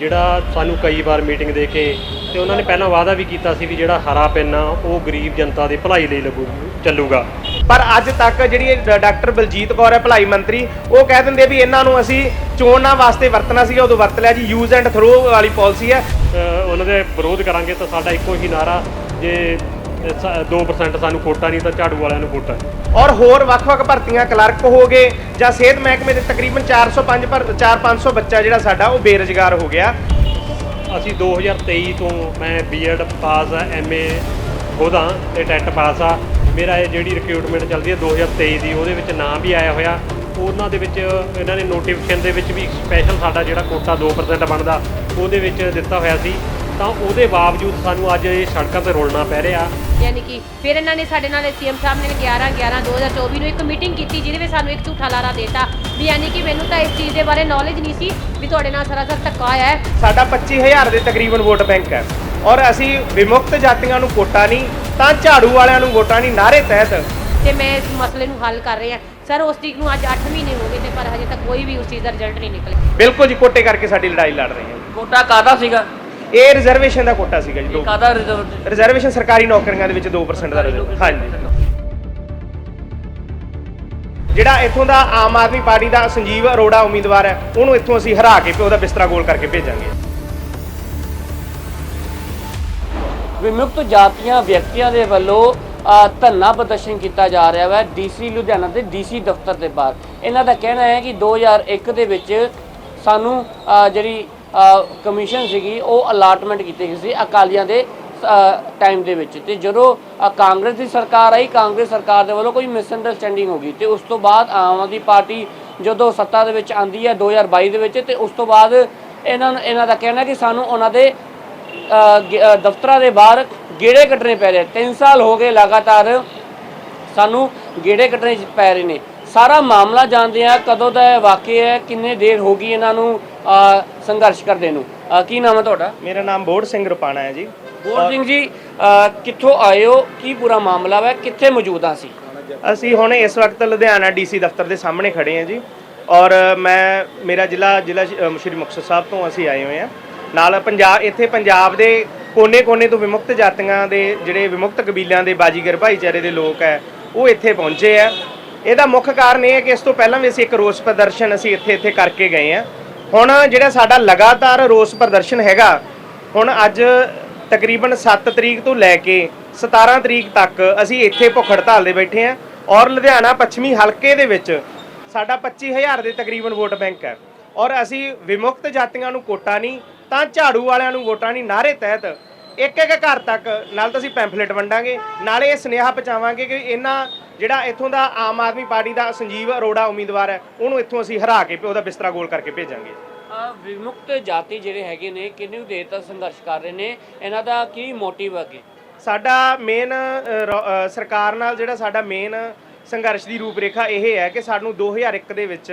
ਜਿਹੜਾ ਸਾਨੂੰ ਕਈ ਵਾਰ ਮੀਟਿੰਗ ਦੇ ਕੇ ਤੇ ਉਹਨਾਂ ਨੇ ਪਹਿਲਾਂ ਵਾਅਦਾ ਵੀ ਕੀਤਾ ਸੀ ਵੀ ਜਿਹੜਾ ਹਰਾ ਪੈਨ ਆ ਉਹ ਗਰੀਬ ਜਨਤਾ ਦੀ ਭਲਾਈ ਲਈ ਲੱਗੂ ਚੱਲੂਗਾ। ਪਰ ਅੱਜ ਤੱਕ ਜਿਹੜੀ ਡਾਕਟਰ ਬਲਜੀਤ ਕੌਰ ਹੈ ਭਲਾਈ ਮੰਤਰੀ ਉਹ ਕਹਿ ਦਿੰਦੇ ਵੀ ਇਹਨਾਂ ਨੂੰ ਅਸੀਂ ਚੋਣਾਂ ਵਾਸਤੇ ਵਰਤਣਾ ਸੀਗਾ ਉਦੋਂ ਵਰਤ ਲਿਆ ਜੀ ਯੂਜ਼ ਐਂਡ ਥਰੋ ਵਾਲੀ ਪਾਲਿਸੀ ਹੈ। ਉਹਨਾਂ ਦੇ ਵਿਰੋਧ ਕਰਾਂਗੇ ਤਾਂ ਸਾਡਾ ਇੱਕੋ ਹੀ ਨਾਰਾ ਜੇ ਸ- 2% ਸਾਨੂੰ ਕੋਟਾ ਨਹੀਂ ਤਾਂ ਝਾੜੂ ਵਾਲਿਆਂ ਨੂੰ ਕੋਟਾ ਔਰ ਹੋਰ ਵੱਖ-ਵੱਖ ਭਰਤੀਆਂ ਕਲਰਕ ਹੋ ਗਏ ਜਾਂ ਸਿਹਤ ਮਹਿਕਮੇ ਦੇ ਤਕਰੀਬਨ 405 ਪਰ 4-500 ਬੱਚਾ ਜਿਹੜਾ ਸਾਡਾ ਉਹ ਬੇਰੁਜ਼ਗਾਰ ਹੋ ਗਿਆ। ਅਸੀਂ 2023 ਤੋਂ ਮੈਂ ਬੀਐਡ ਪਾਸ ਆ ਐਮਏ ਉਹਦਾ ਤੇ ਟੈਟ ਪਾਸ ਆ। ਮੇਰਾ ਇਹ ਜਿਹੜੀ ਰਿਕਰੂਟਮੈਂਟ ਚੱਲਦੀ ਹੈ 2023 ਦੀ ਉਹਦੇ ਵਿੱਚ ਨਾਮ ਵੀ ਆਇਆ ਹੋਇਆ। ਉਹਨਾਂ ਦੇ ਵਿੱਚ ਇਹਨਾਂ ਨੇ ਨੋਟੀਫਿਕੇਸ਼ਨ ਦੇ ਵਿੱਚ ਵੀ ਸਪੈਸ਼ਲ ਸਾਡਾ ਜਿਹੜਾ ਕੋਟਾ 2% ਬਣਦਾ ਉਹਦੇ ਵਿੱਚ ਦਿੱਤਾ ਹੋਇਆ ਸੀ। ਤਾਂ ਉਹਦੇ ਬਾਵਜੂਦ ਸਾਨੂੰ ਅੱਜ ਇਹ ਸੜਕਾਂ ਤੇ ਰੋਲਣਾ ਪੈ ਰਿਹਾ। ਯਾਨੀ ਕਿ ਫਿਰ ਇਹਨਾਂ ਨੇ ਸਾਡੇ ਨਾਲ ਸੀਐਮ ਸਾਹਿਬ ਨੇ 11 11 2024 ਨੂੰ ਇੱਕ ਮੀਟਿੰਗ ਕੀਤੀ ਜਿਹਦੇ ਵਿੱਚ ਸਾਨੂੰ ਇੱਕ ਝੂਠਾ ਲਾਰਾ ਦੇਤਾ। ਵੀ ਯਾਨੀ ਕਿ ਮੈਨੂੰ ਤਾਂ ਇਸ ਚੀਜ਼ ਦੇ ਬਾਰੇ ਨੌਲੇਜ ਨਹੀਂ ਸੀ ਵੀ ਤੁਹਾਡੇ ਨਾਲ ਸਰਾਸਰ ਧੱਕਾ ਹੋਇਆ ਹੈ। ਸਾਡਾ 25000 ਦੇ ਤਕਰੀਬਨ ਵੋਟ ਬੈਂਕ ਹੈ ਔਰ ਅਸੀਂ ਵਿਮੁਕਤ ਜਾਤੀਆਂ ਨੂੰ ਵੋਟਾਂ ਨਹੀਂ ਤਾਂ ਝਾੜੂ ਵਾਲਿਆਂ ਨੂੰ ਵੋਟਾਂ ਨਹੀਂ ਨਾਰੇ ਤਹਿਤ। ਤੇ ਮੈਂ ਇਸ ਮਸਲੇ ਨੂੰ ਹੱਲ ਕਰ ਰਹੀ ਹਾਂ। ਸਰ ਉਸ ਤਰੀਕ ਨੂੰ ਅੱਜ 8 ਮਹੀਨੇ ਹੋ ਗਏ ਤੇ ਪਰ ਹਜੇ ਤੱਕ ਕੋਈ ਵੀ ਉਸ ਚੀਜ਼ ਦਾ ਰਿਜ਼ਲਟ ਨਹੀਂ ਨਿਕਲਿਆ। ਬਿਲਕੁਲ ਜੀ ਕੋਟੇ ਕਰਕੇ ਸਾਡੀ ਲੜਾਈ ਲੜ ਰਹੇ ਹਾਂ। ਕੋਟਾ ਕਾਦਾ ਸੀਗਾ? ਇਹ ਰਿਜ਼ਰਵੇਸ਼ਨ ਦਾ ਕੋਟਾ ਸੀਗਾ ਜੀ ਦੋ ਕਾਦਾ ਰਿਜ਼ਰਵ ਰਿਜ਼ਰਵੇਸ਼ਨ ਸਰਕਾਰੀ ਨੌਕਰੀਆਂ ਦੇ ਵਿੱਚ 2% ਦਾ ਰਿਜ਼ਰਵ ਹਾਂਜੀ। ਜਿਹੜਾ ਇੱਥੋਂ ਦਾ ਆਮ ਆਦਮੀ ਪਾਰਟੀ ਦਾ ਸੰਜੀਵ ਅਰੋੜਾ ਉਮੀਦਵਾਰ ਹੈ ਉਹਨੂੰ ਇੱਥੋਂ ਅਸੀਂ ਹਰਾ ਕੇ ਤੇ ਉਹਦਾ ਬਿਸਤਰਾ ਗੋਲ ਕਰਕੇ ਭੇਜਾਂਗੇ। ਵਿਮੁਕਤ ਜਾਤੀਆਂ ਵਿਅਕਤੀਆਂ ਦੇ ਵੱਲੋਂ ਅ, ਧਰਨਾ ਪ੍ਰਦਰਸ਼ਨ ਕੀਤਾ ਜਾ ਰਿਹਾ ਹੈ ਡੀਸੀ ਲੁਧਿਆਣਾ ਦੇ ਡੀਸੀ ਦਫ਼ਤਰ ਦੇ ਬਾਹਰ। ਇਹਨਾਂ ਦਾ ਕਹਿਣਾ ਹੈ ਕਿ 2001 ਦੇ ਵਿੱਚ ਸਾਨੂੰ ਅ, ਜਿਹੜੀ ਕਮਿਸ਼ਨ ਸੀਗੀ, ਉਹ ਅਲਾਟਮੈਂਟ ਕੀਤੀ ਗਈ ਸੀ ਅਕਾਲੀਆਂ ਦੇ ਟਾਈਮ ਦੇ ਵਿੱਚ। ਤੇ ਜਦੋਂ ਕਾਂਗਰਸ ਦੀ ਸਰਕਾਰ ਆਈ, ਕਾਂਗਰਸ ਸਰਕਾਰ ਦੇ ਵੱਲੋਂ ਕੋਈ ਮਿਸਅੰਡਰਸਟੈਂਡਿੰਗ ਹੋ ਗਈ। ਤੇ ਉਸ ਤੋਂ ਬਾਅਦ ਆਮ ਆਦਮੀ ਪਾਰਟੀ ਜਦੋਂ ਸੱਤਾ ਦੇ ਵਿੱਚ ਆਂਦੀ ਹੈ 2022 ਦੇ ਵਿੱਚ, ਤੇ ਉਸ ਤੋਂ ਬਾਅਦ ਇਹਨਾਂ ਇਹਨਾਂ ਦਾ ਕਹਿਣਾ ਕਿ ਸਾਨੂੰ ਉਹਨਾਂ ਦੇ ਦਫ਼ਤਰਾਂ ਦੇ ਬਾਹਰ ਗੇੜੇ ਕੱਟਣੇ ਪੈ ਰਹੇ। 3 ਸਾਲ ਹੋ ਗਏ ਲਗਾਤਾਰ ਸਾਨੂੰ ਗੇੜੇ ਕੱਟਣੇ ਪੈ ਰਹੇ ਨੇ। ਸਾਰਾ ਮਾਮਲਾ ਜਾਣਦੇ ਆ ਕਦੋਂ ਦਾ ਇਹ ਵਾਕਿਆ ਹੈ ਕਿੰਨੇ ਦੇਰ ਹੋ ਗਈ ਇਹਨਾਂ ਨੂੰ ਅ, ਸੰਘਰਸ਼ ਕਰਦੇ ਨੂੰ। ਅ, ਕੀ ਨਾਮ ਹੈ ਤੁਹਾਡਾ? ਮੇਰਾ ਨਾਮ ਬੋੜ ਸਿੰਘ ਰੁਪਾਣਾ ਹੈ ਜੀ। ਬੋਰ ਸਿੰਘ ਜੀ ਅ, ਕਿੱਥੋਂ ਆਏ ਹੋ? ਕੀ ਪੂਰਾ ਮਾਮਲਾ ਹੈ ਕਿੱਥੇ ਮੌਜੂਦ ਆ ਸੀ ਅਸੀਂ ਹੁਣ ਇਸ ਵਕਤ ਲੁਧਿਆਣਾ ਡੀਸੀ ਦਫ਼ਤਰ ਦੇ ਸਾਹਮਣੇ ਖੜੇ ਹਾਂ ਜੀ। ਔਰ ਮੈਂ ਮੇਰਾ ਜ਼ਿਲ੍ਹਾ ਜ਼ਿਲ੍ਹਾ ਸ਼- ਸ਼੍ਰੀ ਮੁਕਤਸਰ ਸਾਹਿਬ ਤੋਂ ਅਸੀਂ ਆਏ ਹੋਏ ਹਾਂ। ਨਾਲ ਪੰਜਾਬ ਇੱਥੇ ਪੰਜਾਬ ਦੇ ਕੋਨੇ-ਕੋਨੇ ਤੋਂ ਵਿਮੁਕਤ ਜਾਤੀਆਂ ਦੇ ਜਿਹੜੇ ਵਿਮੁਕਤ ਕਬੀਲਿਆਂ ਦੇ ਬਾਜੀਗਰ ਭਾਈਚਾਰੇ ਦੇ ਲੋਕ ਹੈ ਉਹ ਇੱਥੇ ਪਹੁੰਚੇ ਆ ਇਹਦਾ ਮੁੱਖ ਕਾਰਨ ਇਹ ਹੈ ਕਿ ਇਸ ਤੋਂ ਪਹਿਲਾਂ ਵੀ ਅਸੀਂ ਇੱਕ ਰੋਸ ਪ੍ਰਦਰਸ਼ਨ ਅਸੀਂ ਇੱਥੇ ਇੱਥੇ ਕਰਕੇ ਗਏ ਆ ਹੁਣ ਜਿਹੜਾ ਸਾਡਾ ਲਗਾਤਾਰ ਰੋਸ ਪ੍ਰਦਰਸ਼ਨ ਹੈਗਾ, ਹੁਣ ਅੱਜ ਤਕਰੀਬਨ 7 ਤਰੀਕ ਤੋਂ ਲੈ ਕੇ 17 ਤਰੀਕ ਤੱਕ ਅਸੀਂ ਇੱਥੇ ਭੁੱਖ ਹੜਤਾਲ ਦੇ ਬੈਠੇ ਹਾਂ ਔਰ ਲੁਧਿਆਣਾ ਪੱਛਮੀ ਹਲਕੇ ਦੇ ਵਿੱਚ ਸਾਡਾ 25000 ਦੇ ਤਕਰੀਬਨ ਵੋਟ ਬੈਂਕ ਹੈ। ਔਰ ਅਸੀਂ ਵਿਮੁਕਤ ਜਾਤੀਆਂ ਨੂੰ ਕੋਟਾ ਨਹੀਂ, ਤਾਂ ਝਾੜੂ ਵਾਲਿਆਂ ਨੂੰ ਵੋਟਾਂ ਨਹੀਂ ਨਾਰੇ ਤਹਿਤ ਇੱਕ ਇੱਕ ਘਰ ਤੱਕ ਨਾਲ ਤਾਂ ਅਸੀਂ ਪੈਂਫਲੇਟ ਵੰਡਾਂਗੇ ਨਾਲੇ ਇਹ ਸੁਨੇਹਾ ਪਹੁੰਚਾਵਾਂਗੇ ਕਿ ਇਹਨਾਂ ਜਿਹੜਾ ਇੱਥੋਂ ਦਾ ਆਮ ਆਦਮੀ ਪਾਰਟੀ ਦਾ ਸੰਜੀਵ ਅਰੋੜਾ ਉਮੀਦਵਾਰ ਹੈ ਉਹਨੂੰ ਇੱਥੋਂ ਅਸੀਂ ਹਰਾ ਕੇ ਉਹਦਾ ਬਿਸਤਰਾ ਗੋਲ ਕਰਕੇ ਭੇਜਾਂਗੇ। ਵਿਮੁਕਤ ਜਾਤੀ ਜਿਹੜੇ ਹੈਗੇ ਨੇ ਕਿੰਨੀ ਦੇਰ ਤੱਕ ਸੰਘਰਸ਼ ਕਰ ਰਹੇ ਨੇ ਇਹਨਾਂ ਦਾ ਕੀ ਮੋਟਿਵ ਅੱਗੇ? ਸਾਡਾ ਮੇਨ ਸਰਕਾਰ ਨਾਲ ਜਿਹੜਾ ਸਾਡਾ ਮੇਨ ਸੰਘਰਸ਼ ਦੀ ਰੂਪਰੇਖਾ ਇਹ ਹੈ ਕਿ ਸਾਨੂੰ 2001 ਦੇ ਵਿੱਚ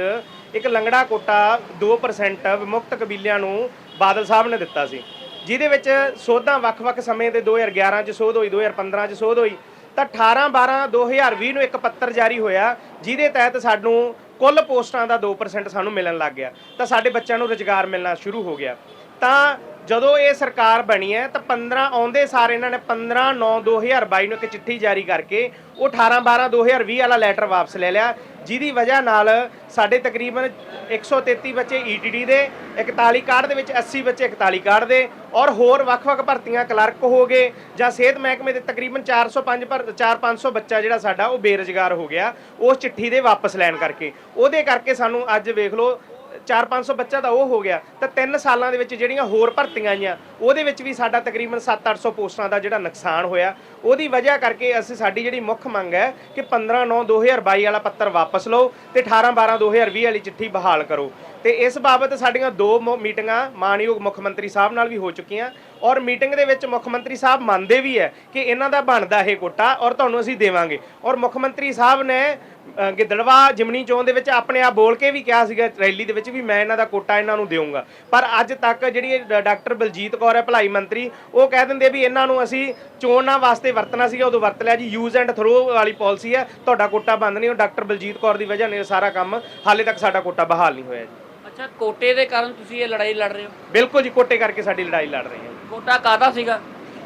ਇੱਕ ਲੰਗੜਾ ਕੋਟਾ 2% ਵਿਮੁਕਤ ਕਬੀਲਿਆਂ ਨੂੰ ਬਾਦਲ ਸਾਹਿਬ ਨੇ ਦਿੱਤਾ ਸੀ। ਜਿਹਦੇ ਵਿੱਚ ਸੋਧਾਂ ਵੱਖ-ਵੱਖ ਸਮੇਂ ਦੇ 2011 ਚ ਸੋਧ ਹੋਈ 2015 ਚ ਸੋਧ ਹੋਈ, ਤਾਂ 18 12 2020 ਨੂੰ ਇੱਕ ਪੱਤਰ ਜਾਰੀ ਹੋਇਆ, ਜਿਹਦੇ ਤਹਿਤ ਸਾਨੂੰ ਕੁੱਲ ਪੋਸਟਾਂ ਦਾ 2% ਸਾਨੂੰ ਮਿਲਣ ਲੱਗ ਗਿਆ, ਤਾਂ ਸਾਡੇ ਬੱਚਿਆਂ ਨੂੰ ਰੁਜ਼ਗਾਰ ਮਿਲਣਾ ਸ਼ੁਰੂ ਹੋ ਗਿਆ। ਤਾਂ ਜਦੋਂ ਇਹ ਸਰਕਾਰ ਬਣੀ ਹੈ ਤਾਂ 15 ਆਉਂਦੇ ਸਾਰ ਇਹਨਾਂ ਨੇ 15 9 2022 ਨੂੰ ਇੱਕ ਚਿੱਠੀ ਜਾਰੀ ਕਰਕੇ ਉਹ 18 12 2020 ਵਾਲਾ ਲੈਟਰ ਵਾਪਸ ਲੈ ਲਿਆ, ਜਿਹਦੀ ਵਜ੍ਹਾ ਨਾਲ ਸਾਡੇ ਤਕਰੀਬਨ 133 ਬੱਚੇ ਈਟੀਡੀ ਦੇ 41 ਕਾਰਡ ਦੇ ਵਿੱਚ 80 ਬੱਚੇ 41 ਕਾਰਡ ਦੇ ਔਰ ਹੋਰ ਵੱਖ-ਵੱਖ ਭਰਤੀਆਂ ਕਲਰਕ ਹੋ ਗਏ ਜਾਂ ਸਿਹਤ ਮਹਿਕਮੇ ਦੇ ਤਕਰੀਬਨ 405 ਪਰ 4-500 ਬੱਚਾ ਜਿਹੜਾ ਸਾਡਾ ਉਹ ਬੇਰੁਜ਼ਗਾਰ ਹੋ ਗਿਆ ਉਸ ਚਿੱਠੀ ਦੇ ਵਾਪਸ ਲੈਣ ਕਰਕੇ। ਉਹਦੇ ਕਰਕੇ ਸਾਨੂੰ ਅੱਜ ਵੇਖ ਲਓ 4-500 ਬੱਚਾ ਤਾਂ ਉਹ ਹੋ ਗਿਆ, ਤਾਂ 3 ਸਾਲਾਂ ਦੇ ਵਿੱਚ ਜਿਹੜੀਆਂ ਹੋਰ ਭਰਤੀਆਂ ਆਈਆਂ, ਉਹਦੇ ਵਿੱਚ ਵੀ ਸਾਡਾ ਤਕਰੀਬਨ 7-800 ਪੋਸਟਾਂ ਦਾ ਜਿਹੜਾ ਨੁਕਸਾਨ ਹੋਇਆ। ਉਹਦੀ ਵਜ੍ਹਾ ਕਰਕੇ ਅਸੀਂ, ਸਾਡੀ ਜਿਹੜੀ ਮੁੱਖ ਮੰਗ ਹੈ ਕਿ 15/9/2022 ਵਾਲਾ ਪੱਤਰ ਵਾਪਸ ਲਓ ਤੇ 18/12/2020 ਵਾਲੀ ਚਿੱਠੀ ਬਹਾਲ ਕਰੋ। ਤੇ ਇਸ ਬਾਬਤ ਸਾਡੀਆਂ ਦੋ ਮ- ਮੀਟਿੰਗਾਂ ਮਾਨਯੋਗ ਮੁੱਖ ਮੰਤਰੀ ਸਾਹਿਬ ਨਾਲ ਵੀ ਹੋ ਚੁੱਕੀਆਂ। ਔਰ ਮੀਟਿੰਗ ਦੇ ਵਿੱਚ ਮੁੱਖ ਮੰਤਰੀ ਸਾਹਿਬ ਮੰਨਦੇ ਵੀ ਹੈ ਕਿ ਇਹਨਾਂ ਦਾ ਬਣਦਾ ਇਹ ਕੋਟਾ ਔਰ ਤੁਹਾਨੂੰ ਅਸੀਂ ਦੇਵਾਂਗੇ। ਔਰ ਮੁੱਖ ਮੰਤਰੀ ਸਾਹਿਬ ਨੇ ਗਿੱਦੜਵਾ ਜਿਮਨੀ ਚੋਣ ਦੇ ਵਿੱਚ ਆਪਣੇ ਆਪ ਬੋਲ ਕੇ ਵੀ ਕਿਹਾ ਸੀਗਾ ਰੈਲੀ ਦੇ ਵਿੱਚ ਵੀ ਮੈਂ ਇਹਨਾਂ ਦਾ ਕੋਟਾ ਇਹਨਾਂ ਨੂੰ ਦੇਵਾਂਗਾ ਪਰ ਅੱਜ ਤੱਕ ਜਿਹੜੀ ਡਾਕਟਰ ਬਲਜੀਤ ਕੌਰ ਹੈ ਭਲਾਈ ਮੰਤਰੀ ਉਹ ਕਹਿ ਦਿੰਦੇ ਵੀ ਇਹਨਾਂ ਨੂੰ ਅਸੀਂ ਚੋਣਾਂ ਵਾਸਤੇ ਵਰਤਣਾ ਸੀਗਾ ਉਦੋਂ ਵਰਤ ਲਿਆ ਜੀ। ਯੂਜ਼ ਐਂਡ ਥਰੋ ਵਾਲੀ ਪਾਲਿਸੀ ਹੈ ਤੁਹਾਡਾ ਕੋਟਾ ਬੰਦ ਨਹੀਂ ਉਹ ਡਾਕਟਰ ਬਲਜੀਤ ਕੌਰ ਦੀ ਵਜ੍ਹਾ ਨਾਲ ਸਾਰਾ ਕੰਮ ਹਾਲੇ ਤੱਕ ਸਾਡਾ ਕੋਟਾ ਬਹਾਲ ਨਹੀਂ ਹੋਇਆ ਜੀ। ਅੱਛਾ ਕੋਟੇ ਦੇ ਕਾਰਨ ਤੁਸੀਂ ਇਹ ਲੜਾਈ ਲੜ ਰਹੇ ਹੋ? ਬਿਲਕੁਲ ਜੀ ਕੋਟੇ ਕਰਕੇ ਸਾਡੀ ਲੜਾਈ ਲੜ ਰਹੇ ਹਾਂ ਕੋਟਾ ਕਾਦਾ ਸੀਗਾ?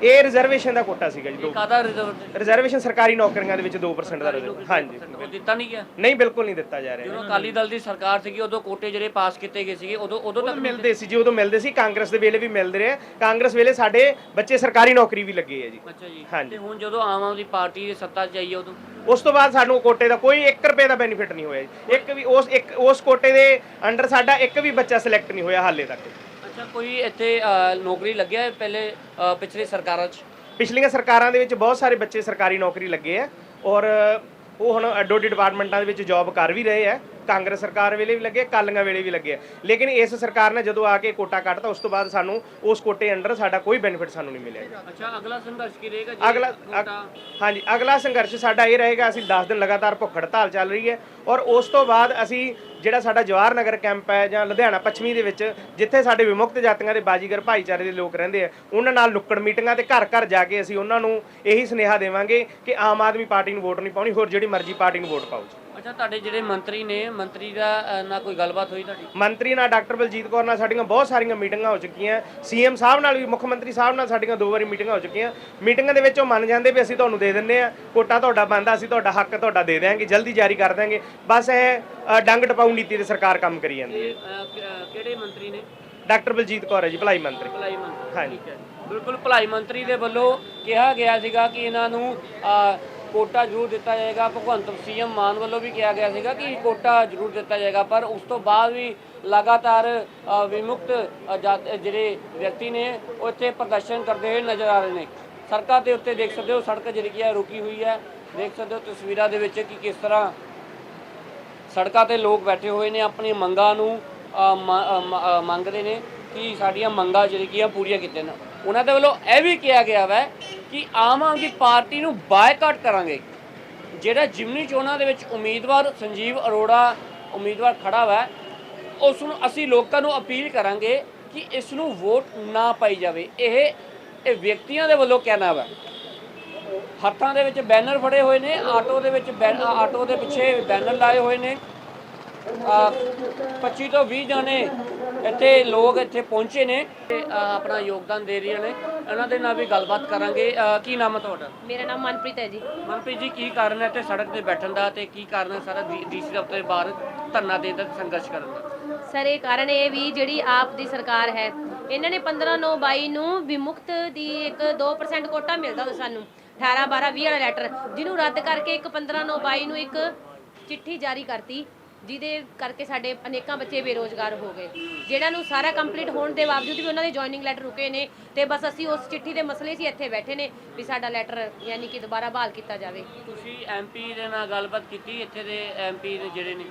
ਇਹ ਰਿਜ਼ਰਵੇਸ਼ਨ ਦਾ ਕੋਟਾ ਸੀਗਾ ਜੀ ਦੋ ਕਾਦਾ ਰਿਜ਼ਰਵ ਰਿਜ਼ਰਵੇਸ਼ਨ ਸਰਕਾਰੀ ਨੌਕਰੀਆਂ ਦੇ ਵਿੱਚ 2% ਦਾ ਰਿਜ਼ਰਵ ਹਾਂਜੀ। ਉਹ ਦਿੱਤਾ ਨਹੀਂ ਗਿਆ? ਨਹੀਂ ਬਿਲਕੁਲ ਨਹੀਂ ਦਿੱਤਾ ਜਾ ਰਿਹਾ ਜਦੋਂ ਅਕਾਲੀ ਦਲ ਦੀ ਸਰਕਾਰ ਸੀਗੀ ਉਦੋਂ ਕੋਟੇ ਜਿਹੜੇ ਪਾਸ ਕੀਤੇ ਗਏ ਸੀਗੇ ਉਦੋਂ ਉਦੋਂ ਉਦੋਂ ਤੱਕ ਮਿਲਦੇ ਸੀ ਜੀ ਉਦੋਂ ਮਿਲਦੇ ਸੀ ਕਾਂਗਰਸ ਦੇ ਵੇਲੇ ਵੀ ਮਿਲਦੇ ਰਹੇ। ਕਾਂਗਰਸ ਵੇਲੇ ਸਾਡੇ ਬੱਚੇ ਸਰਕਾਰੀ ਨੌਕਰੀ ਵੀ ਲੱਗੇ ਆ ਜੀ। ਅੱਛਾ ਜੀ। ਹਾਂਜੀ। ਤੇ ਹੁਣ ਜਦੋਂ ਆਮ ਆਦਮੀ ਪਾਰਟੀ ਦੀ ਸੱਤਾ 'ਚ ਆਈ ਹੈ ਉਦੋਂ? ਉਸ ਤੋਂ ਬਾਅਦ ਸਾਨੂੰ ਕੋਟੇ ਦਾ ਕੋਈ 1 ਰੁਪਏ ਦਾ ਬੈਨੀਫਿਟ ਨਹੀਂ ਹੋਇਆ ਜੀ। ਇੱਕ ਵੀ ਉਸ ਇੱਕ ਉਸ ਕੋਟੇ ਦੇ ਅੰਡਰ ਸਾਡਾ ਇੱਕ ਵੀ ਬੱਚਾ ਸਿਲੈਕਟ ਨਹੀਂ ਹੋਇਆ ਹਾਲੇ ਤੱਕ। ਅੱਛਾ ਕੋਈ ਇੱਥੇ ਅ, ਨੌਕਰੀ ਲੱਗਿਆ ਹੈ ਪਹਿਲੇ ਅ, ਪਿਛਲੇ ਸਰਕਾਰਾਂ 'ਚ? ਪਿਛਲੀਆਂ ਸਰਕਾਰਾਂ ਦੇ ਵਿੱਚ ਬਹੁਤ ਸਾਰੇ ਬੱਚੇ ਸਰਕਾਰੀ ਨੌਕਰੀ ਲੱਗੇ ਆ ਔਰ ਉਹ ਹੁਣ ਅੱਡੋ-ਅੱਡੀ ਡਿਪਾਰਟਮੈਂਟਾਂ ਦੇ ਵਿੱਚ ਜੌਬ ਕਰ ਵੀ ਰਹੇ ਆ ਕਾਂਗਰਸ ਸਰਕਾਰ ਵੇਲੇ ਵੀ ਲੱਗੇ ਕਾਲੀਆਂ ਵੇਲੇ ਵੀ ਲੱਗੇ ਆ ਲੇਕਿਨ ਇਸ ਸਰਕਾਰ ਨੇ ਜਦੋਂ ਆ ਕੇ ਕੋਟਾ ਕੱਢਤਾ ਉਸ ਤੋਂ ਬਾਅਦ ਸਾਨੂੰ ਉਸ ਕੋਟੇ ਅੰਡਰ ਸਾਡਾ ਕੋਈ ਬੈਨੀਫਿਟ ਸਾਨੂੰ ਨਹੀਂ ਮਿਲਿਆ। ਜੀ। ਅੱਛਾ ਅਗਲਾ ਸੰਘਰਸ਼ ਕੀ ਰਹੇਗਾ? ਅਗਲਾ ਅਗ- ਹਾਂਜੀ ਅਗਲਾ ਸੰਘਰਸ਼ ਸਾਡਾ ਇਹ ਰਹੇਗਾ ਅਸੀਂ 10 ਦਿਨ ਲਗਾਤਾਰ ਭੁੱਖ ਹੜਤਾਲ ਚੱਲ ਰਹੀ ਹੈ ਔਰ ਉਸ ਤੋਂ ਬਾਅਦ ਅਸੀਂ ਜਿਹੜਾ ਸਾਡਾ ਜਵਾਹਰ ਨਗਰ ਕੈਂਪ ਹੈ ਜਾਂ ਲੁਧਿਆਣਾ ਪੱਛਮੀ ਦੇ ਵਿੱਚ ਜਿੱਥੇ ਸਾਡੇ ਵਿਮੁਕਤ ਜਾਤੀਆਂ ਦੇ ਬਾਜੀਗਰ ਭਾਈਚਾਰੇ ਦੇ ਲੋਕ ਰਹਿੰਦੇ ਆ ਉਹਨਾਂ ਨਾਲ ਨੁੱਕੜ ਮੀਟਿੰਗਾਂ ਤੇ ਘਰ ਘਰ ਜਾ ਕੇ ਅਸੀਂ ਉਹਨਾਂ ਨੂੰ ਇਹੀ ਸੁਨੇਹਾ ਦੇਵਾਂਗੇ ਕਿ ਆਮ ਆਦਮੀ ਪਾਰਟੀ ਨੂੰ ਵੋਟ ਨਹੀਂ ਪਾਉਣੀ ਹੋਰ ਜਿਹੜੀ ਮਰਜ਼ੀ ਪਾਰਟੀ ਨੂੰ ਵੋਟ ਪਾਓ ਅੱਛਾ ਤੁਹਾਡੇ ਜਿਹੜੇ ਮੰਤਰੀ ਨੇ ਮੰਤਰੀ ਦਾ ਨਾਲ ਕੋਈ ਗੱਲਬਾਤ ਹੋਈ ਤੁਹਾਡੀ? ਮੰਤਰੀ ਨਾਲ ਡਾਕਟਰ ਬਲਜੀਤ ਕੌਰ ਨਾਲ ਸਾਡੀਆਂ ਬਹੁਤ ਸਾਰੀਆਂ ਮੀਟਿੰਗਾਂ ਹੋ ਚੁੱਕੀਆਂ ਸੀਐਮ ਸਾਹਿਬ ਨਾਲ ਵੀ ਮੁੱਖ ਮੰਤਰੀ ਸਾਹਿਬ ਨਾਲ ਸਾਡੀਆਂ ਦੋ ਵਾਰੀ ਮੀਟਿੰਗਾਂ ਹੋ ਚੁੱਕੀਆਂ। ਮੀਟਿੰਗਾਂ ਦੇ ਵਿੱਚ ਉਹ ਮੰਨ ਜਾਂਦੇ ਵੀ ਅਸੀਂ ਤੁਹਾਨੂੰ ਦੇ ਦਿੰਨੇ ਆ ਕੋਟਾ ਤੁਹਾਡਾ ਬੰਦਾ ਅਸੀਂ ਤੁਹਾਡਾ ਹੱਕ ਤੁਹਾਡਾ ਦੇ ਦਿਆਂਗੇ ਜਲਦੀ ਜਾਰੀ ਕਰ ਦਿਆਂਗੇ। ਬਸ ਇਹ ਡੰਗ ਟਪਾਉ ਨੀਤੀ ਤੇ ਸਰਕਾਰ ਕੰਮ ਕਰੀ ਜਾਂਦੀ ਹੈ। ਕਿਹੜੇ ਮੰਤਰੀ ਨੇ? ਡਾਕਟਰ ਬਲਜੀਤ ਕੌਰ ਹੈ ਜੀ ਭਲਾਈ ਮੰਤਰੀ। ਭਲਾਈ ਮੰਤਰੀ ਹਾਂਜੀ। ਬਿਲਕੁਲ ਭਲਾਈ ਮੰਤਰੀ ਦੇ ਵੱਲੋਂ ਕਿਹਾ ਗਿਆ ਸੀਗਾ ਕਿ ਇਹਨਾਂ ਨੂੰ ਕੋਟਾ ਜ਼ਰੂਰ ਦਿੱਤਾ ਜਾਏਗਾ। ਭਗਵੰਤ ਸੀਐਮ ਮਾਨ ਵੱਲੋਂ ਵੀ ਕਿਹਾ ਗਿਆ ਸੀਗਾ ਕਿ ਕੋਟਾ ਜ਼ਰੂਰ ਦਿੱਤਾ ਜਾਏਗਾ ਪਰ ਉਸ ਤੋਂ ਬਾਅਦ ਵੀ ਲਗਾਤਾਰ ਵਿਮੁਕਤ ਜਿਹੜੇ ਵਿਅਕਤੀ ਨੇ ਉਹ ਇੱਥੇ ਪ੍ਰਦਰਸ਼ਨ ਕਰਦੇ ਹੋਏ ਨਜ਼ਰ ਆ ਰਹੇ ਨੇ। ਸੜਕਾਂ ਦੇ ਉੱਤੇ ਦੇਖ ਸਕਦੇ ਹੋ ਸੜਕ ਜਿਹੜੀ ਕੀ ਹੈ ਰੁਕੀ ਹੋਈ ਹੈ। ਦੇਖ ਸਕਦੇ ਹੋ ਤਸਵੀਰਾਂ ਦੇ ਵਿੱਚ ਕਿ ਕਿਸ ਤਰ੍ਹਾਂ ਸੜਕਾਂ ਤੇ ਲੋਕ ਬੈਠੇ ਹੋਏ ਨੇ ਆਪਣੀ ਮੰਗਾਂ ਨੂੰ ਮੰਗਦੇ ਨੇ ਕਿ ਸਾਡੀਆਂ ਮੰਗਾਂ ਜਿਹੜੀ ਕੀ ਆ ਪੂਰੀਆਂ ਕੀਤੀਆਂ ਨੇ ਉਹਨਾਂ ਦੇ ਵੱਲੋਂ ਇਹ ਵੀ ਕਿਹਾ ਗਿਆ ਵੈ ਕਿ ਆਮ ਆਦਮੀ ਪਾਰਟੀ ਨੂੰ ਬਾਇਕਾਟ ਕਰਾਂਗੇ। ਜਿਹੜਾ ਜਿਮਨੀ ਚੋਣਾਂ ਦੇ ਵਿੱਚ ਉਮੀਦਵਾਰ ਸੰਜੀਵ ਅਰੋੜਾ ਉਮੀਦਵਾਰ ਖੜਾ ਵਾ, ਉਸ ਨੂੰ ਅਸੀਂ ਲੋਕਾਂ ਨੂੰ ਅਪੀਲ ਕਰਾਂਗੇ ਕਿ ਇਸ ਨੂੰ ਵੋਟ ਨਾ ਪਾਈ ਜਾਵੇ। ਇਹ ਇਹ ਵਿਅਕਤੀਆਂ ਦੇ ਵੱਲੋਂ ਕਹਿਣਾ ਵਾ। ਹੱਥਾਂ ਦੇ ਵਿੱਚ ਬੈਨਰ ਫੜੇ ਹੋਏ ਨੇ ਆਟੋ ਦੇ ਵਿੱਚ ਆਟੋ ਦੇ ਪਿੱਛੇ ਬੈਨਰ ਲਾਏ ਹੋਏ ਨੇ। ਅ, 25 ਤੋਂ 20 ਜਾਣੇ ਇੱਥੇ ਲੋਕ ਇੱਥੇ ਪਹੁੰਚੇ ਨੇ ਤੇ ਆਪਣਾ ਯੋਗਦਾਨ ਦੇ ਰਹੀਆਂ ਨੇ। ਇਹਨਾਂ ਦੇ ਨਾਲ ਵੀ ਗੱਲਬਾਤ ਕਰਾਂਗੇ। ਕੀ ਨਾਮ ਹੈ ਤੁਹਾਡਾ? ਮੇਰਾ ਨਾਮ ਮਨਪ੍ਰੀਤ ਹੈ ਜੀ। ਮਨਪ੍ਰੀਤ ਜੀ ਕੀ ਕਾਰਨ ਹੈ ਤੇ ਸੜਕ ਤੇ ਬੈਠਣ ਦਾ ਤੇ ਕੀ ਕਾਰਨ ਹੈ ਸਾਰਾ ਡੀਸੀ ਦਫ਼ਤਰ ਦੇ ਬਾਹਰ ਧਰਨਾ ਦਾ ਤੇ ਸੰਘਰਸ਼ ਕਰਨ ਦਾ? ਸਰ ਇਹ ਕਾਰਨ ਇਹ ਵੀ ਜਿਹੜੀ ਆਪ ਦੀ ਸਰਕਾਰ ਹੈ ਇਹਨਾਂ ਨੇ 15 9 22 ਨੂੰ ਵਿਮੁਕਤ ਦੀ ਇੱਕ 2% ਕੋਟਾ ਮਿਲਦਾ ਸਾਨੂੰ। 18 12 20 ਵਾਲਾ ਲੈਟਰ ਜਿਹਨੂੰ ਰੱਦ ਕਰਕੇ ਇੱਕ 15 9 22 ਨੂੰ ਇੱਕ ਚਿੱਠੀ ਜਾਰੀ ਕਰਤੀ ਜਿਹਦੇ ਕਰਕੇ ਸਾਡੇ ਅਨੇਕਾਂ ਬੱਚੇ ਬੇਰੋਜ਼ਗਾਰ ਹੋ ਗਏ। ਜਿਹੜਾ ਨੂੰ ਸਾਰਾ ਕੰਪਲੀਟ ਹੋਣ ਦੇ ਬਾਵਜੂਦ ਵੀ ਉਹਨਾਂ ਦੇ ਜੁਆਇਨਿੰਗ ਲੈਟਰ ਰੁਕੇ ਨੇ ਤੇ ਬਸ ਅਸੀਂ ਉਸ ਚਿੱਠੀ ਦੇ ਮਸਲੇ 'ਚ ਹੀ ਇੱਥੇ ਬੈਠੇ ਨੇ ਵੀ ਸਾਡਾ ਲੈਟਰ ਯਾਨੀ ਕਿ ਦੁਬਾਰਾ ਬਹਾਲ ਕੀਤਾ ਜਾਵੇ। ਤੁਸੀਂ ਐਮਪੀ ਦੇ ਨਾਲ ਗੱਲਬਾਤ ਕੀਤੀ ਇੱਥੇ ਦੇ ਐਮਪੀ ਦੇ ਜਿਹੜੇ ਨੇ?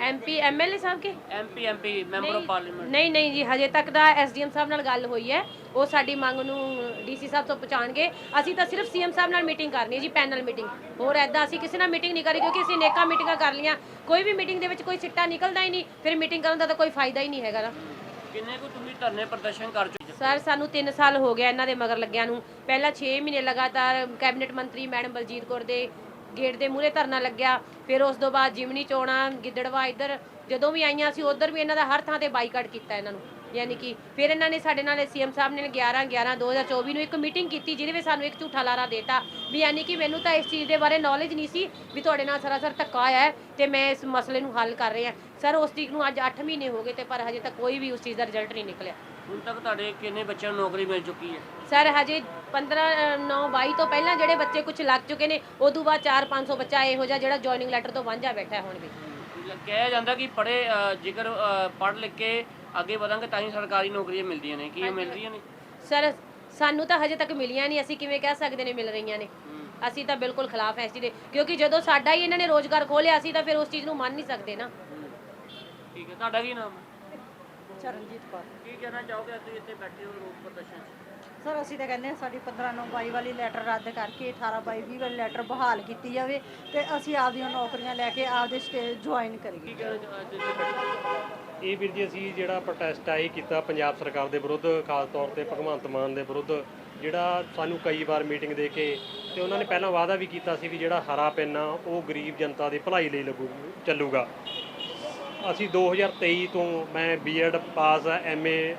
ਐਮਪੀ ਐਮਐਲਏ ਸਾਹਿਬ ਕੇ? MP MP member of parliament ਨਹੀਂ ਨਹੀਂ ਜੀ ਹਜੇ ਤੱਕ ਦਾ ਐਸਡੀਐਮ ਸਾਹਿਬ ਨਾਲ ਗੱਲ ਹੋਈ ਹੈ। ਉਹ ਸਾਡੀ ਮੰਗ ਨੂੰ ਡੀਸੀ ਸਾਹਿਬ ਤੋਂ ਪਹੁੰਚਾਣਗੇ ਅਸੀਂ ਤਾਂ ਸਿਰਫ ਸੀਐਮ ਸਾਹਿਬ ਨਾਲ ਮੀਟਿੰਗ ਕਰਨੀ ਹੈ ਜੀ ਪੈਨਲ ਮੀਟਿੰਗ। ਹੋਰ ਐਦਾਂ ਅਸੀਂ ਕਿਸੇ ਨਾਲ ਮੀਟਿੰਗ ਨਹੀਂ ਕਰੀ ਕਿਉਂਕਿ ਅਸੀਂ ਨੇਕਾ ਮੀਟਿੰਗਾਂ ਕਰ ਲੀਆਂ ਕੋਈ ਵੀ ਮੀਟਿੰਗ ਦੇ ਵਿੱਚ ਕੋਈ ਸਿੱਟਾ ਨਿਕਲਦਾ ਹੀ ਨਹੀਂ ਫਿਰ ਮੀਟਿੰਗ ਕਰਨ ਦਾ ਤਾਂ ਕੋਈ ਫਾਇਦਾ ਹੀ ਨਹੀਂ ਹੈਗਾ ਨਾ। ਕਿੰਨੇ ਕੁ ਤੁਸੀਂ ਧਰਨੇ ਪ੍ਰਦਰਸ਼ਨ ਕਰ ਚੁੱਕੇ ਸਰ ਸਾਨੂੰ 3 ਸਾਲ ਹੋ ਗਿਆ ਇਹਨਾਂ ਦੇ ਮਗਰ ਲੱਗਿਆਂ ਨੂੰ। ਪਹਿਲਾਂ 6 ਮਹੀਨੇ ਲਗਾਤਾਰ ਕੈਬਨਿਟ ਮੰਤਰੀ ਮੈਡਮ ਬਲਜੀਤ ਕੌਰ ਦੇ ਗੇਟ ਦੇ ਮੂਹਰੇ ਧਰਨਾ ਲੱਗਿਆ। ਫਿਰ ਉਸ ਤੋਂ ਬਾਅਦ ਜਿਮਨੀ ਚੋਣਾਂ ਗਿੱਦੜਵਾ ਇੱਧਰ ਜਦੋਂ ਵੀ ਆਈਆਂ ਸੀ ਉਧਰ ਵੀ ਇਹਨਾਂ ਦਾ ਹਰ ਥਾਂ ਤੇ ਬਾਈਕਾਟ ਕੀਤਾ ਇਹਨਾਂ ਨੂੰ। ਯਾਨੀ ਕਿ ਫਿਰ ਇਹਨਾਂ ਨੇ ਸਾਡੇ ਨਾਲ ਸੀਐਮ ਸਾਹਿਬ ਨੇ 11 11 2024 ਨੂੰ ਇੱਕ ਮੀਟਿੰਗ ਕੀਤੀ ਜਿਹਦੇ ਵਿੱਚ ਸਾਨੂੰ ਇੱਕ ਝੂਠਾ ਲਾਰਾ ਦੇਤਾ। ਵੀ ਯਾਨੀ ਕਿ ਮੈਨੂੰ ਤਾਂ ਇਸ ਚੀਜ਼ ਦੇ ਬਾਰੇ ਨੌਲੇਜ ਨਹੀਂ ਸੀ ਵੀ ਤੁਹਾਡੇ ਨਾਲ ਸਰਾਸਰ ਧੱਕਾ ਹੋਇਆ ਹੈ ਤੇ ਮੈਂ ਇਸ ਮਸਲੇ ਨੂੰ ਹੱਲ ਕਰ ਰਿਹਾ। ਸਰ ਉਸ ਤਰੀਕ ਨੂੰ ਅੱਜ 8 ਮਹੀਨੇ ਹੋ ਗਏ ਤੇ ਪਰ ਹਜੇ ਤੱਕ ਕੋਈ ਵੀ ਉਸ ਚੀਜ਼ ਦਾ ਰਿਜ਼ਲਟ ਨਹੀਂ ਨਿਕਲਿਆ। ਹੁਣ ਤੱਕ ਤੁਹਾਡੇ ਕਿੰਨੇ ਬੱਚਿਆਂ ਨੂੰ ਨੌਕਰੀ ਮਿਲ ਚੁੱਕੀ ਹੈ? ਸਰ ਹਜੇ 15 9 22 ਤੋਂ ਪਹਿਲਾਂ ਜਿਹੜੇ ਬੱਚੇ ਕੁਝ ਲੱਗ ਚੁੱਕੇ ਨੇ ਉਦੋਂ ਬਾਅਦ 4 500 ਬੱਚਾ ਇਹੋ ਜਿਹਾ ਜਿਹੜਾ ਜੁਆਇਨਿੰਗ ਲੈਟਰ ਤੋਂ ਵਾਂਝਾ ਬੈਠਾ ਹੁਣ ਵੀ। ਕਿਹਾ ਜਾਂਦਾ ਕਿ ਪੜੇ ਜੇਕਰ ਪੜ੍ਹ ਲਿਖ ਕੇ ਅੱਗੇ ਵਧਾਂਗੇ ਤਾਂ ਹੀ ਸਰਕਾਰੀ ਨੌਕਰੀਆਂ ਮਿਲਦੀਆਂ ਨੇ ਕੀ ਇਹ ਮਿਲ ਰਹੀਆਂ ਨੇ? ਸਰ ਸਾਨੂੰ ਤਾਂ ਹਜੇ ਤੱਕ ਮਿਲੀਆਂ ਨਹੀਂ ਅਸੀਂ ਕਿਵੇਂ ਕਹਿ ਸਕਦੇ ਨੇ ਮਿਲ ਰਹੀਆਂ ਨੇ? ਅਸੀਂ ਤਾਂ ਬਿਲਕੁਲ ਖਿਲਾਫ ਐ ਇਸ ਚੀਜ਼ ਦੇ ਕਿਉਂਕਿ ਜਦੋਂ ਸਾਡਾ ਹੀ ਇਹਨਾਂ ਨੇ ਰੋਜ਼ਗਾਰ ਖੋਲਿਆ ਅਸੀਂ ਤਾਂ ਫਿਰ ਉਸ ਚੀਜ਼ ਨੂੰ ਮੰਨ ਨਹੀਂ ਸਕਦੇ ਨਾ। ਠੀਕ ਹੈ ਤੁਹਾਡਾ ਕੀ ਨਾਮ ਹੈ? ਚਰਨਜੀਤ ਕੌਰ। ਕੀ ਕਹਿਣਾ ਚਾਹੋਗੇ ਤੁਸੀਂ ਇੱਥੇ ਬੈਠੇ ਹੋ ਰੋਸ ਪ੍ਰਦਰਸ਼ਨ ਸਰ ਅਸੀਂ ਤਾਂ ਕਹਿੰਦੇ ਹਾਂ ਸਾਡੀ 15 9 22 ਵਾਲੀ ਲੈਟਰ ਰੱਦ ਕਰਕੇ 18 22 20 ਵਾਲੀ ਲੈਟਰ ਬਹਾਲ ਕੀਤੀ ਜਾਵੇ ਤੇ ਅਸੀਂ ਆਪਦੀਆਂ ਨੌਕਰੀਆਂ ਲੈ ਕੇ ਆਪਦੇ ਸਟੇਜ ਜੁਆਇਨ ਕਰੀਏ। ਇਹ ਵੀਰ ਜੀ, ਅਸੀਂ ਜਿਹੜਾ ਪ੍ਰੋਟੈਸਟ ਆ, ਇਹ ਕੀਤਾ ਪੰਜਾਬ ਸਰਕਾਰ ਦੇ ਵਿਰੁੱਧ, ਖਾਸ ਤੌਰ ਤੇ ਭਗਵੰਤ ਮਾਨ ਦੇ ਵਿਰੁੱਧ, ਜਿਹੜਾ ਸਾਨੂੰ ਕਈ ਵਾਰ ਮੀਟਿੰਗ ਦੇ ਕੇ ਤੇ ਉਹਨਾਂ ਨੇ ਪਹਿਲਾਂ ਵਾਅਦਾ ਵੀ ਕੀਤਾ ਸੀ ਵੀ ਜਿਹੜਾ ਹਰਾ ਪੈਨ ਆ, ਉਹ ਗਰੀਬ ਜਨਤਾ ਦੀ ਭਲਾਈ ਲਈ ਲੱਗੂ, ਚੱਲੂਗਾ। ਅਸੀਂ 2023 ਤੋਂ ਮੈਂ ਬੀਐਡ ਪਾਸ ਆ ਐਮਏ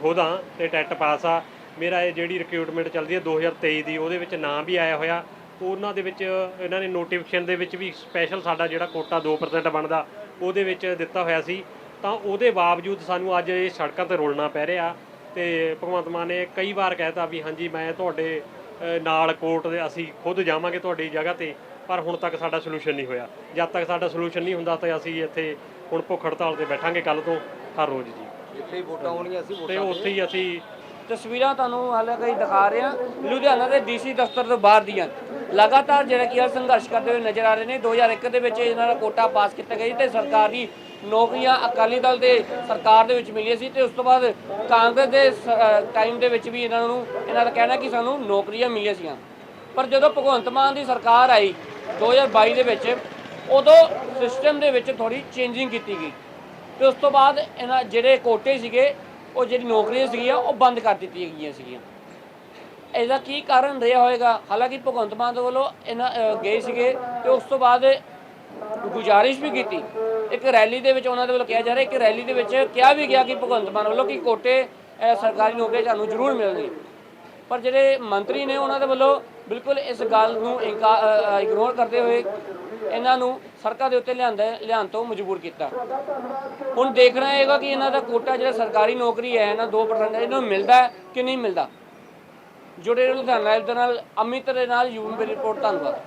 ਖੋਦਾ ਤੇ ਟੈਟ ਪਾਸ ਆ। ਮੇਰਾ ਇਹ ਜਿਹੜੀ ਰਿਕਰੂਟਮੈਂਟ ਚੱਲਦੀ ਹੈ 2023 ਦੀ, ਉਹਦੇ ਵਿੱਚ ਨਾਮ ਵੀ ਆਇਆ ਹੋਇਆ। ਉਹਨਾਂ ਦੇ ਵਿੱਚ ਇਹਨਾਂ ਨੇ ਨੋਟੀਫਿਕੇਸ਼ਨ ਦੇ ਵਿੱਚ ਵੀ ਸਪੈਸ਼ਲ ਸਾਡਾ ਜਿਹੜਾ ਕੋਟਾ 2% ਬਣਦਾ, ਉਹਦੇ ਵਿੱਚ ਦਿੱਤਾ ਹੋਇਆ ਸੀ। ਤਾਂ ਉਹਦੇ ਬਾਵਜੂਦ ਸਾਨੂੰ ਅੱਜ ਇਹ ਸੜਕਾਂ ਤੇ ਰੋਲਣਾ ਪੈ ਰਿਹਾ ਤੇ ਭਗਵੰਤ ਮਾਨ ਨੇ ਕਈ ਵਾਰ ਕਹਿਤਾ ਵੀ ਹਾਂਜੀ ਮੈਂ ਤੁਹਾਡੇ ਨਾਲ ਕੋਰਟ ਦੇ ਅਸੀਂ ਖੁਦ ਜਾਵਾਂਗੇ ਤੁਹਾਡੀ ਜਗ੍ਹਾ ਤੇ ਪਰ ਹੁਣ ਤੱਕ ਸਾਡਾ ਸੋਲੂਸ਼ਨ ਨਹੀਂ ਹੋਇਆ। ਜਦ ਤੱਕ ਸਾਡਾ ਸੋਲੂਸ਼ਨ ਨਹੀਂ ਹੁੰਦਾ ਤਾਂ ਅਸੀਂ ਇੱਥੇ ਹੁਣ ਭੁੱਖ ਹੜਤਾਲ ਤੇ ਬੈਠਾਂਗੇ ਕੱਲ ਤੋਂ ਹਰ ਰੋਜ਼ ਜੀ। ਜਿੱਥੇ ਵੋਟਾਂ ਹੋਣੀਆਂ ਅਸੀਂ ਤੇ ਉੱਥੇ ਹੀ ਅਸੀਂ ਤਸਵੀਰਾਂ ਤੁਹਾਨੂੰ ਹਾਲੇ ਕਈ ਦਿਖਾ ਰਹੇ ਹਾਂ। ਲੁਧਿਆਣਾ ਦੇ ਡੀਸੀ ਦਫ਼ਤਰ ਤੋਂ ਬਾਹਰ ਦੀਆਂ। ਲਗਾਤਾਰ ਜਿਹੜਾ ਕੀ ਆ ਸੰਘਰਸ਼ ਕਰਦੇ ਹੋਏ ਨਜ਼ਰ ਆ ਰਹੇ ਨੇ। 2001 ਦੇ ਵਿੱਚ ਇਹਨਾਂ ਦਾ ਕੋਟਾ ਪਾਸ ਕੀਤਾ ਗਿਆ ਸੀ ਤੇ ਸਰਕਾਰੀ ਨੌਕਰੀਆਂ ਅਕਾਲੀ ਦਲ ਦੇ ਸਰਕਾਰ ਦੇ ਵਿੱਚ ਮਿਲੀਆਂ ਸੀ ਤੇ ਉਸ ਤੋਂ ਬਾਅਦ ਕਾਂਗਰਸ ਦੇ ਟਾਈਮ ਦੇ ਵਿੱਚ ਵੀ ਇਹਨਾਂ ਨੂੰ, ਇਹਨਾਂ ਦਾ ਕਹਿਣਾ ਕਿ ਸਾਨੂੰ ਨੌਕਰੀਆਂ ਮਿਲੀਆਂ ਸੀਆਂ। ਪਰ ਜਦੋਂ ਭਗਵੰਤ ਮਾਨ ਦੀ ਸਰਕਾਰ ਆਈ 2022 ਦੇ ਵਿੱਚ, ਉਦੋਂ ਸਿਸਟਮ ਦੇ ਵਿੱਚ ਥੋੜੀ ਚੇਂਜਿੰਗ ਕੀਤੀ ਗਈ। ਤੇ ਉਸ ਤੋਂ ਬਾਅਦ ਇਹਨਾਂ ਜਿਹੜੇ ਕੋਟੇ ਸੀਗੇ, ਉਹ ਜਿਹੜੀ ਨੌਕਰੀਆਂ ਸੀਗੀਆਂ, ਉਹ ਬੰਦ ਕਰ ਦਿੱਤੀਆਂ ਗਈਆਂ ਸੀਗੀਆਂ। ਇਹਦਾ ਕੀ ਕਾਰਨ ਰਿਹਾ ਹੋਵੇਗਾ ਹਾਲਾਂਕਿ ਭਗਵੰਤ ਮਾਨ ਦੇ ਵੱਲੋਂ ਇਹਨਾਂ ਗਏ ਸੀਗੇ ਤੇ ਉਸ ਤੋਂ ਬਾਅਦ ਗੁਜ਼ਾਰਿਸ਼ ਵੀ ਕੀਤੀ। ਇੱਕ ਰੈਲੀ ਦੇ ਵਿੱਚ ਉਹਨਾਂ ਦੇ ਵੱਲੋਂ ਕਿਹਾ ਜਾ ਰਿਹਾ, ਇੱਕ ਰੈਲੀ ਦੇ ਵਿੱਚ ਕਿਹਾ ਵੀ ਗਿਆ ਕਿ ਭਗਵੰਤ ਮਾਨ ਵੱਲੋਂ ਕਿ ਕੋਟੇ ਸਰਕਾਰੀ ਨੌਕਰੀ ਤੁਹਾਨੂੰ ਜ਼ਰੂਰ ਮਿਲਣਗੇ। ਪਰ ਜਿਹੜੇ ਮੰਤਰੀ ਨੇ ਉਹਨਾਂ ਦੇ ਵੱਲੋਂ ਬਿਲਕੁਲ ਇਸ ਗੱਲ ਨੂੰ ਇਗਨੋਰ ਕਰਦੇ ਹੋਏ ਇਹਨਾਂ ਨੂੰ ਸੜਕਾਂ ਦੇ ਉੱਤੇ ਲਿਆਂਦਾ, ਲਿਆਉਣ ਤੋਂ ਮਜਬੂਰ ਕੀਤਾ। ਹੁਣ ਦੇਖਣਾ ਹੈਗਾ ਕਿ ਇਹਨਾਂ ਦਾ ਕੋਟਾ ਜਿਹੜਾ ਸਰਕਾਰੀ ਨੌਕਰੀ ਹੈ ਨਾ 2% ਇਹਨਾਂ ਨੂੰ ਮਿਲਦਾ ਕਿ ਨਹੀਂ ਮਿਲਦਾ? ਜੁੜੇ ਰਹੋ ਲੁਧਿਆਣਾ ਦੇ ਨਾਲ, ਅਮਿਤ ਦੇ ਨਾਲ ਯੂਮ ਰਿਪੋਰਟ, ਧੰਨਵਾਦ।